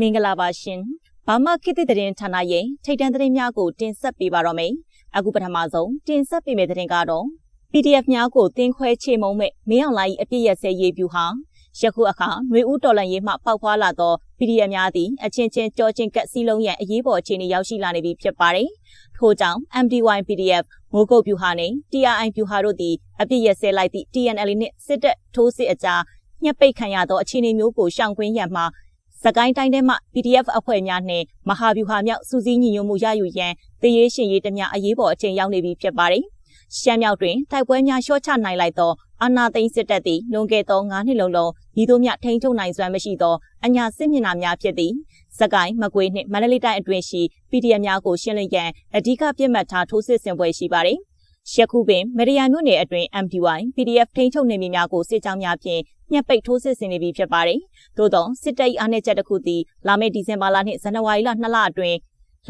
မင်္ဂလာပါရှင်။ဘာမခေတ်သစ်သတင်းဌာနရဲ့ထိတ်တန့်သတင်းများကိုတင်ဆက်ပေးပါတော့မယ်။အခုပထမဆုံးတင်ဆက်ပေးမယ့်သတင်းကတော့ PDF များကိုတင်ခွဲချေမှုန်းမဲ့မင်းအောင်လိုင်းအပြစ်ရစဲရေးပြူဟာယခုအခါຫນွေဦးတော်လန်ရေးမှပေါက်ဖွာလာသော PDF များသည်အချင်းချင်းကြောချင်းကက်စီလုံးရန်အရေးပေါ်အခြေအနေရောက်ရှိလာနေပြီဖြစ်ပါတယ်။ထို့ကြောင့် MDY PDF မိုးကုတ်ပြူဟာနှင့် TRI ပြူဟာတို့သည်အပြစ်ရစဲလိုက်သည့် TNL နှင့်စစ်တပ်ထိုးစစ်အကြားညှက်ပိတ်ခံရသောအခြေအနေမျိုးကိုရှောင်ကွင်းရန်မှာ စကိုင်းတိုင်းထဲမှ PDF အဖွဲ့များနှင့်မဟာဗျူဟာမြောက်စူးစီးညီညွတ်မှုရယူရန်တရေရှင်ရေးတများအရေးပေါ်အချိန်ရောက်နေပြီဖြစ်ပါတယ်။ရှမ်းမြောက်တွင်တိုက်ပွဲများရှော့ချနိုင်လိုက်သောအာနာသိန်းစစ်တပ်သည်လွန်ခဲ့သော9နှစ်လုံးလုံးဤသို့မျှထိန်းချုပ်နိုင်စွမ်းမရှိသောအညာစစ်မျက်နှာများဖြစ်သည်။စကိုင်းမကွေးနှင့်မန္တလေးတိုင်းအတွင်းရှိ PDF များကိုရှင်းလင်းရန်အဓိကပြစ်မှတ်ထားထိုးစစ်ဆင်ပွဲရှိပါတယ်။ ယခုပင်မရီယာမြို့နယ်အတွင်း MDY PDF ထိန်းချုပ်နေမည်များကိုစစ်ကြောင်းများဖြင့်ညှက်ပိတ်ထိုးစစ်ဆင်နေပြီဖြစ်ပါတယ်။သို့သောစစ်တပ်အားနည်းချက်တစ်ခုသည်လာမယ့်ဒီဇင်ဘာလနှင့်ဇန်နဝါရီလ2လအတွင်း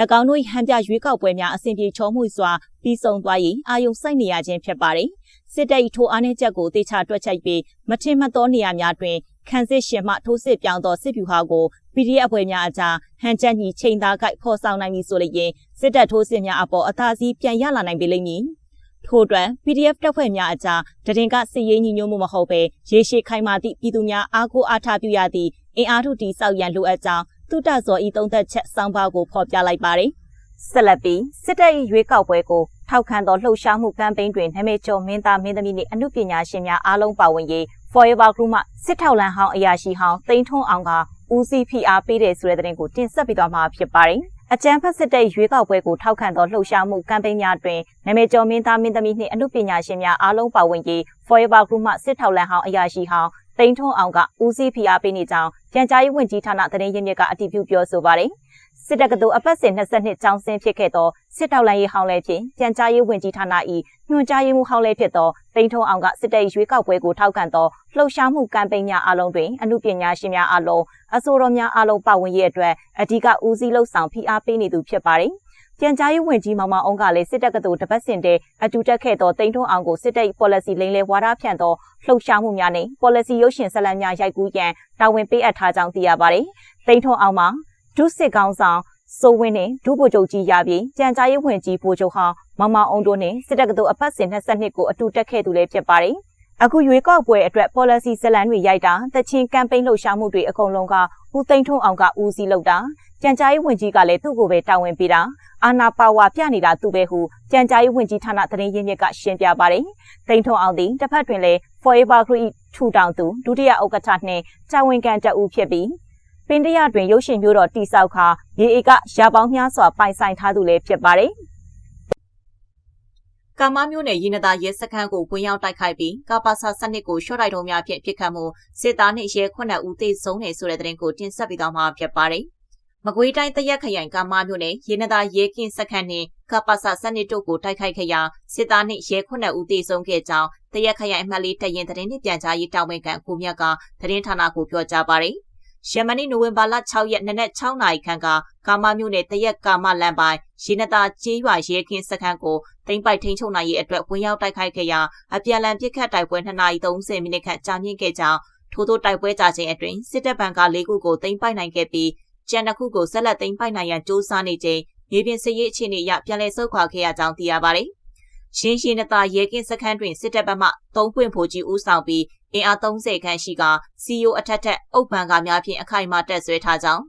၎င်းတို့၏ဟန်ပြရွေးကောက်ပွဲများအစဉ်ပြေချောမှုစွာပြီးဆုံးသွား၍အာယုံစိုက်နေရခြင်းဖြစ်ပါတယ်။စစ်တပ်၏ထိုအားနည်းချက်ကိုတေချာတွက်ချက်ပြီးမထင်မှတ်သောနေရာများတွင်ခန်းစစ်ရှင်မှထိုးစစ်ပြောင်းသောစစ်ဗျူဟာကို PDF အဖွဲ့များအကြားဟန်ချက်ညီချိန်သားကိုက်ဖော်ဆောင်နိုင်ပြီဆိုလျင်စစ်တပ်ထိုးစစ်များအပေါ်အသာစီးပြန်ရလာနိုင်ပေလိမ့်မည်။ ထို့အတွက် PDF တပ်ဖွဲ့များအကြားတရင်ကစစ်ရေးညီညွတ်မှုမဟုတ်ဘဲရေရှည်ခိုင်မာသည့်ပြည်သူများအားကိုးအားထားပြုရသည့်အင်အားထုတီစောက်ရန်လိုအပ်ကြောင်းတုတဇော်ဤသုံးသက်ချက်စောင်းပါကိုဖော်ပြလိုက်ပါတယ်။ဆက်လက်ပြီးစစ်တပ်၏ရွေးကောက်ပွဲကိုထောက်ခံသောလှုပ်ရှားမှုကမ်ပိန်းတွင်နာမည်ကျော်မင်းသားမင်းသမီးနှင့်အမှုပညာရှင်များအားလုံးပါဝင်ရေး Forever Group မှစစ်ထောက်လန်ဟောင်းအရာရှိဟောင်းတိန်းထွန်းအောင်ကဦးစီးဖိအားပေးတဲ့ဆိုတဲ့သတင်းကိုတင်ဆက်ပေးသွားမှာဖြစ်ပါတယ်။ အကြံဖက်စစ်တဲ့ရွေးကောက်ပွဲကိုထောက်ခံသောလှုပ်ရှားမှုကမ်ပိန်းများတွင်နာမည်ကျော်မင်းသားမင်းသမီးနှင့်အမှုပညာရှင်များအားလုံးပါဝင်ရေး Forever Group မှစစ်ထောက်လန်ဟောင်းအရာရှိဟောင်းတိန်းထွန်းအောင်ကဦးစီးဖိအားပေးနေကြောင်းပြန်ကြားရေးဝန်ကြီးဌာနသတင်းရင်းမြစ်ကအတည်ပြုပြောဆိုပါတယ်။ စစ်တပ်ကတူအပတ်စဉ်22ကျောင်းဆင်းဖြစ်ခဲ့သောစစ်တောက်လိုင်းရေးဟောင်းလဲဖြင့်ပြန်ကြားရေးဝန်ကြီးဌာန၏ညွှန်ကြားရေးမှူးဟောင်းလဲဖြစ်သောတိန်ထုံအောင်ကစစ်တပ်ရွေးကောက်ပွဲကိုထောက်ခံသောလှုပ်ရှားမှုကမ်ပိန်းများအလုံးတွင်အမှုပညာရှင်များအလုံးအဆိုတော်များအလုံးပါဝင်ရေးအတွက်အဓိကဦးစီးလှုပ်ဆောင်ဖိအားပေးနေသူဖြစ်ပါတယ်။ပြန်ကြားရေးဝန်ကြီးမောင်မောင်အောင်ကလည်းစစ်တပ်ကတူတပတ်စင်တဲ့အတူတက်ခဲ့သောတိန်ထုံအောင်ကိုစစ်တပ် policy လိမ့်လဲဝါဒဖြန့်သောလှုပ်ရှားမှုများနဲ့ policy ရုပ်ရှင်ဇာတ်လမ်းများရိုက်ကူးရန်တာဝန်ပေးအပ်ထားကြောင်းသိရပါတယ်။တိန်ထုံအောင်မှာ ဒုစစ်ကောင်းဆောင်စိုးဝင်းနဲ့ဒုဗိုလ်ချုပ်ကြီးရပြီးကြံကြားရေးဝန်ကြီးဗိုလ်ချုပ်ဟောင်းမောင်မောင်အောင်တို့နဲ့စစ်တပ်ကတူအဖက်စဉ်22ကိုအတူတက်ခဲ့သူလည်းဖြစ်ပါတယ်။အခုရွေးကောက်ပွဲအတွက် policy ဇလန်တွေရိုက်တာတချင်းကမ်ပိန်းလှုပ်ရှားမှုတွေအကုန်လုံးကဦးသိန်းထွန်းအောင်ကဦးစီးလုပ်တာကြံကြားရေးဝန်ကြီးကလည်းသူ့ကိုပဲတာဝန်ပေးတာအာနာပါဝါပြနေတာသူပဲဟုကြံကြားရေးဝန်ကြီးဌာနသတင်းရင်းမြစ်ကရှင်းပြပါတယ်။သိန်းထွန်းအောင်သည်တစ်ဖက်တွင်လည်း Forever Group ထူထောင်သူဒုတိယဥက္ကဋ္ဌနှင့်တာဝန်ခံတအူဖြစ်ပြီး ပင်တရတွင်ရုပ်ရှင်မျိုးတော်တိဆောက်ခါရေအေကရာပေါင်းများစွာပိုင်ဆိုင်ထားသူလည်းဖြစ်ပါတယ်။ကာမမျိုးနယ်ရင်းနသားရဲစခန်းကိုဝင်ရောက်တိုက်ခိုက်ပြီးကာပါဆာစနစ်ကိုရှော့တိုက်တုံးများဖြင့်ပစ်ခတ်မှုစစ်သားနှင့်ရဲ9ဦးသေဆုံးနေဆိုတဲ့သတင်းကိုတင်ဆက်ပေးသွားမှာဖြစ်ပါတယ်။မကွေးတိုင်းတရက်ခရိုင်ကာမမျိုးနယ်ရင်းနသားရဲကင်းစခန်းနှင့်ကာပါဆာစနစ်တို့ကိုတိုက်ခိုက်ခဲ့ရာစစ်သားနှင့်ရဲ9ဦးသေဆုံးခဲ့ကြောင်းတရက်ခရိုင်အမှတ်လေးတရင်သတင်းနှင့်ပြန်ကြားရေးတာဝန်ခံကိုမြတ်ကသတင်းဌာနကိုပြောကြားပါတယ်။ ယမနီနိုဝင်ဘာလ6ရက်နေ့နက်6နာရီခန့်ကကာမမြို့နယ်တရက်ကာမလမ်းပိုင်းရေနတာကျေးရွာရဲကင်းစခန်းကိုတိမ့်ပိုက်ထိန်ချုပ်နိုင်ရေးအတွက်ဝင်ရောက်တိုက်ခိုက်ခဲ့ရာအပြန်လန်ပစ်ခတ်တိုက်ပွဲ2နာရီ30မိနစ်ခန့်ကြာမြင့်ခဲ့ကြောင်းထို့သောတိုက်ပွဲကြခြင်းအတွင်းစစ်တပ်ဘဏ်က၄ခုကိုတိမ့်ပိုက်နိုင်ခဲ့ပြီးကျန်တစ်ခုကိုဆက်လက်တိမ့်ပိုက်နိုင်ရန်စ조사နေခြင်းမြေပြင်စစ်ရေးအခြေအနေအရပြန်လည်ဆုတ်ခွာခဲ့ရကြောင်းသိရပါတယ်။ရှင်းရှင်းနတာရဲကင်းစခန်းတွင်စစ်တပ်ဘက်မှသုံးပွင့်ဖို့ကြီးဦးဆောင်ပြီး အင်အား30ခန့်ရှိကစီယိုအထက်ထက်အုပ်ပန်ကားများဖြင့်အခိုင်အမာတက်ဆွဲထားကြောင်း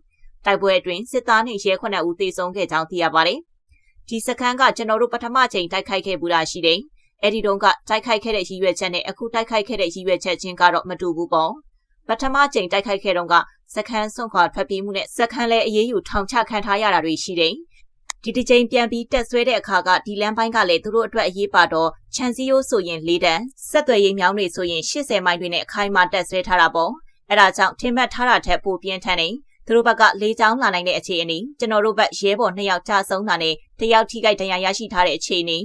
တိုက်ပွဲအတွင်းစစ်သားနှင့်ရဲ9ဦးသေဆုံးခဲ့ကြောင်းသိရပါတယ်။ဒီစခန်းကကျွန်တော်တို့ပထမချိန်တိုက်ခိုက်ခဲ့ဘူးတာရှိတယ်။အဲဒီတုန်းကတိုက်ခိုက်ခဲ့တဲ့ရည်ရွယ်ချက်နဲ့အခုတိုက်ခိုက်ခဲ့တဲ့ရည်ရွယ်ချက်ချင်းကတော့မတူဘူးပေါ့။ပထမချိန်တိုက်ခိုက်ခဲ့တုန်းကစခန်းဆုံးခွာထွက်ပြေးမှုနဲ့စခန်းလည်းအေးအေးယူထောင်ချခံထားရတာတွေရှိတယ်။ ဒီတစ်ချိန်ပြန်ပြီးတက်ဆွဲတဲ့အခါကဒီလမ်းပိုင်းကလည်းသူတို့အတွက်အရေးပါတော့ခြံစည်းရိုးဆိုရင်၄တန်းဆက်သွယ်ရေးမြောင်းတွေဆိုရင်80မိုင်တွေနဲ့အခိုင်အမာတက်ဆွဲထားတာပေါ့အဲ့ဒါကြောင့်ထင်မှတ်ထားတာထက်ပိုပြင်းထန်နေသူတို့ဘက်ကလေးချောင်းလာနိုင်တဲ့အခြေအနေကျွန်တော်တို့ဘက်ရဲဘော်နှစ်ယောက်ကြာဆုံးတာနဲ့တယောက်ထိခိုက်ဒဏ်ရာရရှိထားတဲ့အခြေအနေ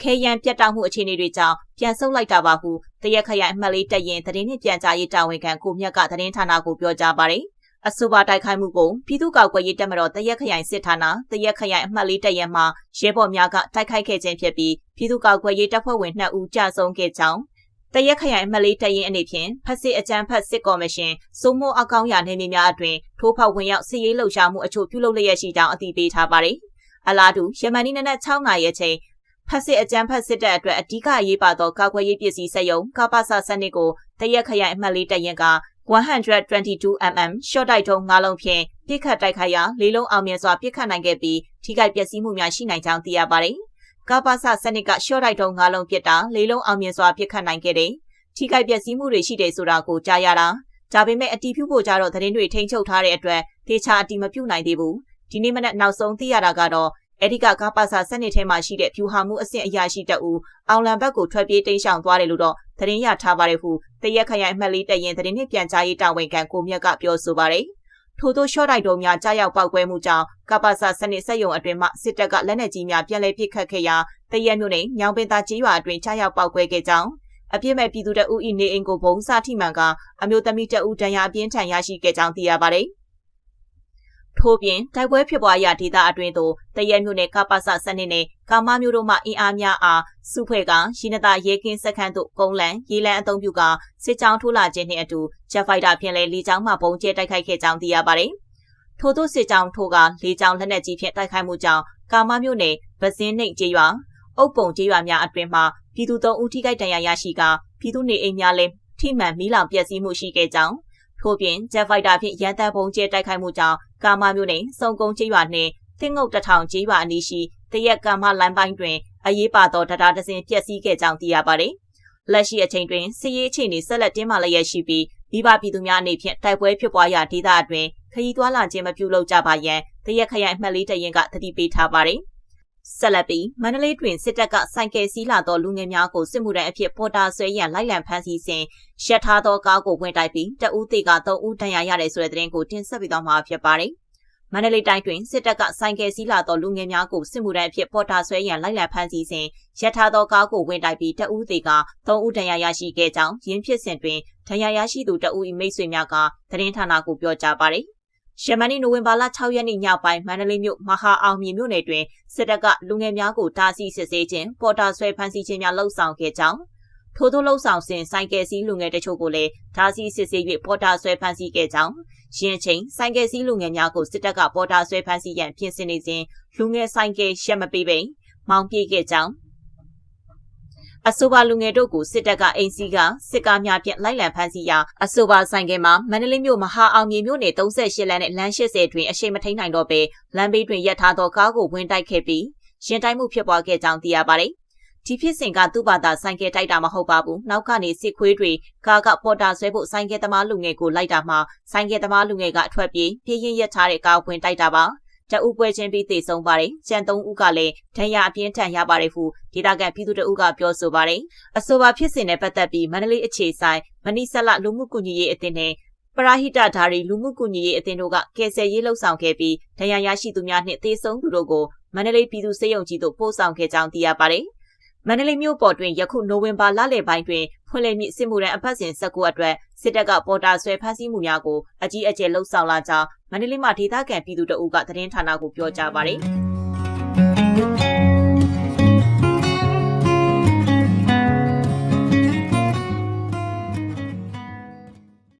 ခဲရန်ပြတ်တောက်မှုအခြေအနေတွေကြောင့်ပြန်ဆုတ်လိုက်တာပါဟုတရက်ခရိုင်အမှတ်လေးတက်ရင်သတင်းနဲ့ပြန်ကြားရေးတာဝန်ခံကိုမြတ်ကသတင်းဌာနကိုပြောကြားပါတယ် အဆိုပါတိုက်ခိုက်မှုကိုပြည်သူ့ကောက်ွယ်ရေးတပ်မတော်တရက်ခရိုင်စစ်ဌာနတရက်ခရိုင်အမှတ်လေးတပ်ရဲမှရဲဘော်များကတိုက်ခိုက်ခဲ့ခြင်းဖြစ်ပြီးပြည်သူ့ကောက်ွယ်ရေးတပ်ဖွဲ့ဝင်2ဦးကြာဆုံးခဲ့ကြောင်းတတရက်ခရိုင်အမှတ်လေးတရင်အနေဖြင့်ဖက်စစ်အကြမ်းဖက်စစ်ကော်မရှင်စိုးမိုးအကောင်းရနေမြေများအတွင်ထိုးဖောက်ဝင်ရောက်စစ်ရေးလှုပ်ရှားမှုအချို့ပြုလုပ်လျက်ရှိကြောင်းအသိပေးထားပါတယ်။အလားတူယမန်နီနနက်6နာရီအချိန်ဖက်စစ်အကြမ်းဖက်စစ်တပ်အတွက်အ धिक အရေးပါသောကာကွယ်ရေးပစ္စည်းစက်ရုံကပ္ပစစနစ်ကိုတရက်ခရိုင်အမှတ်လေးတရင်က 122mm short တိုက်ထုံး၅လုံးဖြင့်ပြစ်ခတ်တိုက်ခိုက်ရာလေးလုံးအောင်မြင်စွာပြစ်ခတ်နိုင်ခဲ့ပြီးထိခိုက်ပျက်စီးမှုများရှိနိုင်ကြောင်းသိရပါတယ်။ကပ္ပစစနစ်က short တိုက်ထုံး၅လုံးပြစ်တာလေးလုံးအောင်မြင်စွာပြစ်ခတ်နိုင်ခဲ့တယ်။ထိခိုက်ပျက်စီးမှုတွေရှိတယ်ဆိုတာကိုကြားရတာ။ဒါပေမဲ့အတီးဖြူဖို့ကြတော့သတင်းတွေထိန်းချုပ်ထားတဲ့အတွက်သေချာအတီးမပြုတ်နိုင်သေးဘူး။ဒီနေ့မနက်နောက်ဆုံးသိရတာကတော့ အဲ့ဒီကကာပါစာစနစ်ထဲမှာရှိတဲ့ဖြူဟာမှုအဆင့်အရာရှိတအူအောင်လံဘက်ကိုထွက်ပြေးတိမ်းရှောင်သွားတယ်လို့တော့သတင်းရထားပါတယ်ဟုတရက်ခရိုင်အမှတ်လေးတရင်သတင်းနဲ့ပြန်ကြားရေးတာဝန်ခံကိုမြတ်ကပြောဆိုပါတယ်။ထို့သောရှော့တိုက်တော်များကြားရောက်ပောက်ကွဲမှုကြောင့်ကပ္ပစာစနစ်စက်ရုံအတွင်းမှစစ်တပ်ကလက်နက်ကြီးများပြန်လည်ပစ်ခတ်ခဲ့ရာတရက်မြို့နယ်ညောင်ပင်သာကြီးရွာအတွင်းကြားရောက်ပောက်ကွဲခဲ့ကြောင်းအပြစ်မဲ့ပြည်သူတအူဤနေအိမ်ကိုဘုံစထိမှန်ကအမျိုးသမီးတအူတန်ရာအပြင်းထန်ရရှိခဲ့ကြောင်းသိရပါတယ်။ ထို့ပြင်တိုက်ပွဲဖြစ်ပွားရာဒေသအတွင်းသို့တရက်မြို့နယ်ကပ္ပစစနစ်နဲ့ကာမမျိုးတို့မှအင်အားများအားစုဖွဲ့ကရှိနတာရဲကင်းစခန်းသို့ကုန်းလန်ရေလန်အုံပြုကစစ်ကြောင်းထိုးလာခြင်းနှင့်အတူဂျက်ဖိုက်တာဖြင့်လည်းလေကြောင်းမှပုံကျဲတိုက်ခိုက်ခဲ့ကြောင်းသိရပါတယ်။ထို့သောစစ်ကြောင်းထိုးကလေကြောင်းလက်နက်ကြီးဖြင့်တိုက်ခိုက်မှုကြောင့်ကာမမျိုးနယ်ဗဇင်းနှိတ်ကျေးရွာအုပ်ပုံကျေးရွာများအတွင်မှပြည်သူသုံးဦးထိခိုက်ဒဏ်ရာရရှိကပြည်သူနေအိမ်များလည်းထိမှန်မီးလောင်ပျက်စီးမှုရှိခဲ့ကြောင်း ထို့ပြင်ဂျက်ဖိုက်တာဖြင့်ရန်တပ်ပုံကျဲတိုက်ခိုက်မှုကြောင့်ကာမမြို့နယ်စုံကုန်းကျေးရွာနှင့်သင်းငုတ်တထောင်ကျေးရွာအနီးရှိတရက်ကာမလမ်းပိုင်းတွင်အရေးပါသောတရားဒဇင်ပျက်စီးခဲ့ကြောင်းသိရပါတယ်။လက်ရှိအချိန်တွင်စစ်ရေးအခြေအနေဆက်လက်တင်းမာလျက်ရှိပြီးမိဘပြည်သူများအနေဖြင့်တိုက်ပွဲဖြစ်ပွားရာဒေသအတွင်းခရီးသွားလာခြင်းမပြုလုပ်ကြပါရန်တရက်ခရိုင်အမှတ်လေးတရင်ကတတိပေးထားပါတယ်။ ဆက်လက်ပြီးမန္တလေးတွင်စစ်တပ်ကစိုက်ကယ်စီးလာသောလူငယ်များကိုစစ်မှုထမ်းအဖြစ်ပေါ်တာဆွဲရန်လိုက်လံဖမ်းဆီးစဉ်ရှက်ထားသောကားကိုဝင်တိုက်ပြီးတအူးသေးက3ဦးဒဏ်ရာရတယ်ဆိုတဲ့သတင်းကိုတင်ဆက်ပေးသွားမှာဖြစ်ပါတယ်။မန္တလေးတိုင်းတွင်စစ်တပ်ကစိုက်ကယ်စီးလာသောလူငယ်များကိုစစ်မှုထမ်းအဖြစ်ပေါ်တာဆွဲရန်လိုက်လံဖမ်းဆီးစဉ်ရှက်ထားသောကားကိုဝင်တိုက်ပြီးတအူးသေးက3ဦးဒဏ်ရာရရှိခဲ့ကြောင်းရင်းဖြစ်စဉ်တွင်ဒဏ်ရာရရှိသူတအူး၏မိတ်ဆွေများကသတင်းဌာနကိုပြောကြားပါတယ်။ ရှမနီနိုဝင်ဘာလ6ရက်နေ့ညပိုင်းမန္တလေးမြို့မဟာအောင်မြေမြို့နယ်တွင်စစ်တပ်ကလူငယ်များကိုတားဆီးစစ်ဆေးခြင်းပေါ်တာဆွဲဖမ်းဆီးခြင်းများလှုပ်ဆောင်ခဲ့ကြောင်းထို့သောလှုပ်ဆောင်စဉ်ဆိုင်ကယ်စီးလူငယ်တချို့ကိုလည်းတားဆီးစစ်ဆေး၍ပေါ်တာဆွဲဖမ်းဆီးခဲ့ကြောင်းရင်းချင်းဆိုင်ကယ်စီးလူငယ်များကိုစစ်တပ်ကပေါ်တာဆွဲဖမ်းဆီးရန်ပြင်ဆင်နေစဉ်လူငယ်ဆိုင်ကယ်ရက်မပေးပိန်မောင်းပြေးခဲ့ကြောင်း အဆိုပါလူငယ်တို့ကိုစစ်တပ်ကအိမ်စီကစစ်ကားများဖြင့်လိုက်လံဖမ်းဆီးရာအဆိုပါဆိုင်ကယ်မှာမန္တလေးမြို့မဟာအောင်မြေမြို့နယ်38လမ်းနဲ့လမ်း80တွင်အရှိန်မထိန်နိုင်တော့ပေလမ်းဘေးတွင်ရပ်ထားသောကားကိုဝင်တိုက်ခဲ့ပြီးရင်တိုက်မှုဖြစ်ပွားခဲ့ကြောင်းသိရပါတယ်။ဒီဖြစ်စဉ်ကသူ့ဘာသာဆိုင်ကယ်တိုက်တာမဟုတ်ပါဘူး။နောက်ကနေစစ်ခွေးတွေကားကပေါ်တာဆွဲဖို့ဆိုင်ကယ်သမားလူငယ်ကိုလိုက်တာမှဆိုင်ကယ်သမားလူငယ်ကအထွက်ပြေးပြေးရင်ရက်ထားတဲ့ကားဝင်တိုက်တာပါ။ တအုပ်ပွဲချင်းပြီးသေဆုံးပါတယ်။ကျန်သုံးဦးကလည်းဒဏ်ရာအပြင်းထန်ရပါတယ်ဟုဒေသခံပြည်သူတအုပ်ကပြောဆိုပါတယ်။အဆိုပါဖြစ်စဉ်နဲ့ပတ်သက်ပြီးမန္တလေးအခြေဆိုင်မဏိဆက်လလူမှုကူညီရေးအသင်းနဲ့ပရာဟိတဓာရီလူမှုကူညီရေးအသင်းတို့ကကယ်ဆယ်ရေးလှုပ်ဆောင်ခဲ့ပြီးဒဏ်ရာရရှိသူများနှင့်သေဆုံးသူတို့ကိုမန္တလေးပြည်သူ့စေယုံကြီးသို့ပို့ဆောင်ခဲ့ကြောင်းသိရပါတယ်။ မန္တလေးမြို့ပေါ်တွင်ယခုနိုဝင်ဘာလလယ်ပိုင်းတွင်ဖွင့်လှစ်မြစ်စစ်မှုရန်အဖက်စဉ်၁၉အတွက်စစ်တပ်ကပေါ်တာဆွဲဖမ်းဆီးမှုများကိုအကြီးအကျယ်လှုပ်ဆောင်လာကြောင်းမန္တလေးမှာဒေသခံပြည်သူတအုပ်ကသတင်းဌာနကိုပြောကြားပါတယ်။